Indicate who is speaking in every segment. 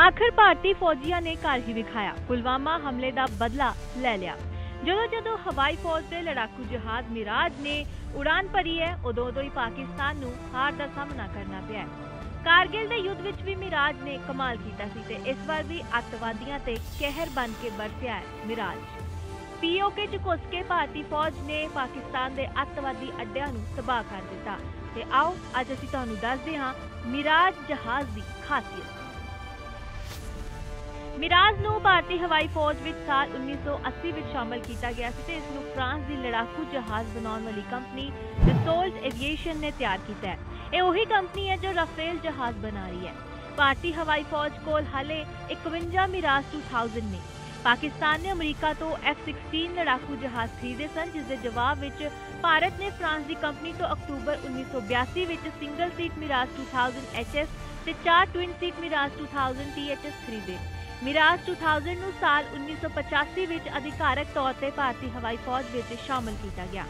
Speaker 1: ਆਖਰ ਭਾਰਤੀ ਫੌਜੀਆਂ ਨੇ ਘਰ ਹੀ ਵਿਖਾਇਆ। ਪੁਲਵਾਮਾ ਹਮਲੇ ਦਾ ਬਦਲਾ ਲੈ ਲਿਆ। ਜਦੋਂ ਜਦੋਂ ਹਵਾਈ ਫੌਜ ਦੇ ਲੜਾਕੂ ਜਹਾਜ਼ ਮਿਰਾਜ ਨੇ ਉਡਾਨ ਭਰੀ ਹੈ, ਉਦੋਂ ਉਦੋਂ ਹੀ ਪਾਕਿਸਤਾਨ ਨੂੰ ਹਾਰ ਦਾ ਸਾਹਮਣਾ ਕਰਨਾ ਪਿਆ ਕਾਰਗਿਲ ਦੇ ਯੁੱਧ ਵਿੱਚ ਵੀ ਮਿਰਾਜ ਨੇ ਕਮਾਲ ਕੀਤਾ ਸੀ ਤੇ ਇਸ ਵਾਰ ਵੀ ਅੱਤਵਾਦੀਆਂ ਤੇ ਕਹਿਰ ਬਣ ਕੇ ਬਰਸਿਆ ਹੈ ਮਿਰਾਜ। ਪੀਓਕੇ ਚ ਘੁਸ ਕੇ ਭਾਰਤੀ ਫੌਜ ਨੇ ਪਾਕਿਸਤਾਨ ਦੇ ਅੱਤਵਾਦੀ ਅੱਡਿਆਂ ਨੂੰ ਤਬਾਹ ਕਰ ਦਿੱਤਾ। ਤੇ ਆਓ, ਅੱਜ ਅਸੀਂ ਤੁਹਾਨੂੰ ਦੱਸਦੇ ਹਾਂ ਮਿਰਾਜ ਜਹਾਜ਼ ਦੀ ਖਾਸੀਅਤ। ਮਿਰਾਜ ਨੂੰ ਭਾਰਤੀ ਹਵਾਈ ਫੌਜ ਵਿੱਚ ਸਾਲ 1980 ਵਿੱਚ ਸ਼ਾਮਲ ਕੀਤਾ ਗਿਆ ਸੀ ਤੇ ਇਸ ਨੂੰ ਫਰਾਂਸ ਦੀ ਲੜਾਕੂ ਜਹਾਜ਼ ਬਣਾਉਣ ਵਾਲੀ ਕੰਪਨੀ ਡਸੋਲਟ ਐਵੀਏਸ਼ਨ ਨੇ ਤਿਆਰ ਕੀਤਾ ਹੈ। ਇਹ ਉਹੀ ਕੰਪਨੀ ਹੈ ਜੋ ਰਾਫੇਲ ਜਹਾਜ਼ ਬਣਾ ਰਹੀ ਹੈ। ਭਾਰਤੀ ਹਵਾਈ ਫੌਜ ਕੋਲ ਹਾਲੇ 51 ਮਿਰਾਜ 2000 ਨੇ। ਪਾਕਿਸਤਾਨ ਨੇ ਅਮਰੀਕਾ ਤੋਂ F-16 ਲੜਾਕੂ ਜਹਾਜ਼ ਖਰੀਦੇ ਸਨ, ਜਿਸ ਦੇ ਜਵਾਬ ਵਿੱਚ ਭਾਰਤ ਨੇ ਫਰਾਂਸ ਦੀ ਕੰਪਨੀ ਤੋਂ ਅਕਤੂਬਰ 1982 ਵਿੱਚ ਸਿੰਗਲ ਸੀਟ ਮਿਰਾਜ 2000 HS ਤੇ ਚਾਰ ਟਵਿਨ ਸੀਟ ਮਿਰਾਜ 2000 THS ਖਰੀਦੇ। ਮਿਰਾਜ 2000 ਨੂੰ ਸਾਲ 1985 ਵਿੱਚ ਅਧਿਕਾਰਕ ਤੌਰ ਤੇ ਭਾਰਤੀ ਹਵਾਈ ਫੌਜ ਵਿੱਚ ਸ਼ਾਮਲ ਕੀਤਾ ਗਿਆ।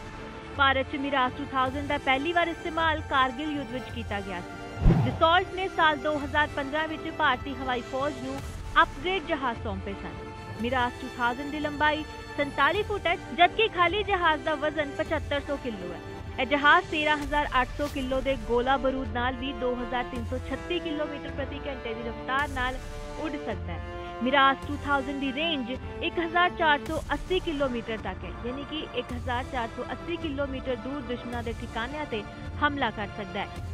Speaker 1: ਭਾਰਤ 'ਚ ਮਿਰਾਜ 2000 ਦਾ ਪਹਿਲੀ ਵਾਰ ਇਸਤੇਮਾਲ ਕਾਰਗਿਲ ਯੁੱਧ ਵਿੱਚ ਕੀਤਾ ਗਿਆ ਸੀ। ਡਿਸੋਲਟ ਨੇ ਸਾਲ 2015 ਵਿੱਚ ਭਾਰਤੀ ਹਵਾਈ ਫੌਜ ਨੂੰ ਅਪਗ੍ਰੇਡ ਜਹਾਜ਼ ਸੌਂਪੇ ਸਨ। ਮਿਰਾਜ 2000 ਦੀ ਲੰਬਾਈ 47 ਫੁੱਟ ਹੈ, ਜਦਕਿ ਖਾਲੀ ਜਹਾਜ਼ ਦਾ ਵਜ਼ਨ 7500 ਕਿਲੋ ਹੈ। ਇਹ ਜਹਾਜ਼ 13800 ਕਿਲੋ ਦੇ ਗੋਲਾ ਬਾਰੂਦ ਨਾਲ ਵੀ 2336 ਕਿਲੋਮੀਟਰ ਪ੍ਰਤੀ ਘੰਟੇ ਦੀ ਰਫ਼ਤਾਰ ਨਾਲ ਉੱਡ ਸਕਦਾ ਹੈ। ਮਿਰਾਜ 2000 ਦੀ ਰੇਂਜ 1480 ਕਿਲੋਮੀਟਰ ਤੱਕ ਹੈ ਯਾਨੀ ਕਿ 1480 ਕਿਲੋਮੀਟਰ ਦੂਰ ਦੁਸ਼ਮਣਾਂ ਦੇ ਠਿਕਾਣਿਆਂ ਤੇ ਹਮਲਾ ਕਰ ਸਕਦਾ ਹੈ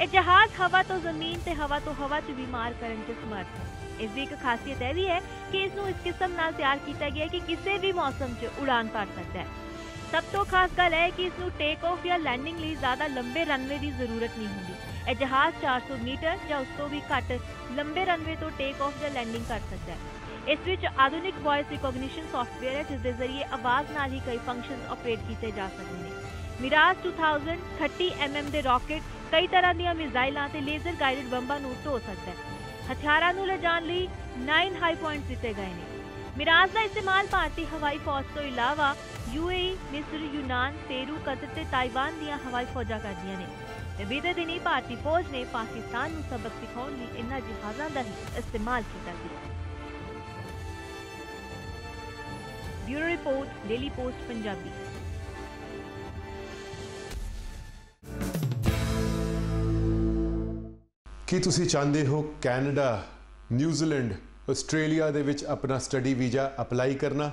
Speaker 1: ਇਹ ਜਹਾਜ਼ ਹਵਾ ਤੋਂ ਜ਼ਮੀਨ ਤੇ ਹਵਾ ਤੋਂ ਹਵਾ 'ਚ ਵੀ ਮਾਰ ਕਰਨ 'ਚ ਸਮਰਥ ਹੈ ਇਸ ਦੀ ਇੱਕ ਖਾਸੀਅਤ ਇਹ ਵੀ ਹੈ ਕਿ ਇਸ ਨੂੰ ਇਸ ਕਿਸਮ ਨਾਲ ਤਿਆਰ ਕੀਤਾ ਗਿਆ ਹੈ ਕਿ ਕਿਸੇ ਵੀ ਮੌਸਮ 'ਚ ਉਡਾਨ ਭਰ ਸਕਦਾ ਹੈ ਸਭ ਤੋਂ ਖਾਸ ਗੱਲ ਹੈ ਕਿ ਇਸ ਨੂੰ ਟੇਕ ਆਫ ਜਾਂ ਲੈਂਡਿੰਗ ਲਈ ਜ਼ਿਆਦਾ ਲੰਬੇ ਰਨਵੇ ਦੀ ਜ਼ਰੂਰਤ ਨਹੀਂ ਹੁੰਦੀ। ਇਹ ਜਹਾਜ਼ 400 ਮੀਟਰ ਜਾਂ ਉਸ ਤੋਂ ਵੀ ਘੱਟ ਲੰਬੇ ਰਨਵੇ ਤੋਂ ਟੇਕ ਆਫ ਜਾਂ ਲੈਂਡਿੰਗ ਕਰ ਸਕਦਾ ਹੈ। ਇਸ ਵਿੱਚ ਆਧੁਨਿਕ ਵੌਇਸ ਰਿਕਗਨੀਸ਼ਨ ਸੌਫਟਵੇਅਰ ਹੈ, ਜਿਸ ਦੇ ਜ਼ਰੀਏ ਆਵਾਜ਼ ਨਾਲ ਹੀ ਕਈ ਫੰਕਸ਼ਨਸ ਆਪਰੇਟ ਕੀਤੇ ਜਾ ਸਕਦੇ ਨੇ। ਮਿਰਾਜ 2000 30 mm ਦੇ ਰਾਕਟ ਕਈ ਤਰ੍ਹਾਂ ਦੀਆਂ ਮਿਜ਼ਾਈਲਾਂ ਤੇ ਲੇਜ਼ਰ ਗਾਈਡਡ ਬੰਬਾਂ ਨੂੰ ਢੋ ਸਕਦਾ ਹੈ। ਹਥਿਆਰਾਂ ਨੂੰ ਲਿਜਾਣ ਲਈ 9 ਹਾਈ ਪੁਆਇੰਟਸ ਦਿੱਤੇ ਗਏ ਨੇ। ਮਿਰਾਜ ਦਾ ਇਸਤੇਮਾਲ ਭਾਰਤੀ ਹਵਾਈ ਫੌਜ ਤੋਂ ਇਲਾਵਾ ਯੂਏਈ, ਮਿਸਰ, ਯੂਨਾਨ, ਪੇਰੂ, ਕਤਰ ਤੇ ਤਾਈਵਾਨ ਦੀਆਂ ਹਵਾਈ ਫੌਜਾਂ ਕਰਦੀਆਂ ਨੇ। ਤੇ ਬੀਤੇ ਦਿਨੀ ਭਾਰਤੀ ਫੌਜ ਨੇ ਪਾਕਿਸਤਾਨ ਨੂੰ ਸਬਕ ਸਿਖਾਉਣ ਲਈ ਇਨ੍ਹਾਂ ਜਹਾਜ਼ਾਂ ਦਾ ਹੀ ਇਸਤੇਮਾਲ ਕੀਤਾ ਸੀ। Bureau report Daily Post Punjabi.
Speaker 2: ਕੀ ਤੁਸੀਂ ਚਾਹੁੰਦੇ ਹੋ ਕੈਨੇਡਾ ਨਿਊਜ਼ੀਲੈਂਡ ਆਸਟ੍ਰੇਲੀਆ ਦੇ ਵਿੱਚ ਆਪਣਾ ਸਟੱਡੀ ਵੀਜ਼ਾ ਅਪਲਾਈ ਕਰਨਾ?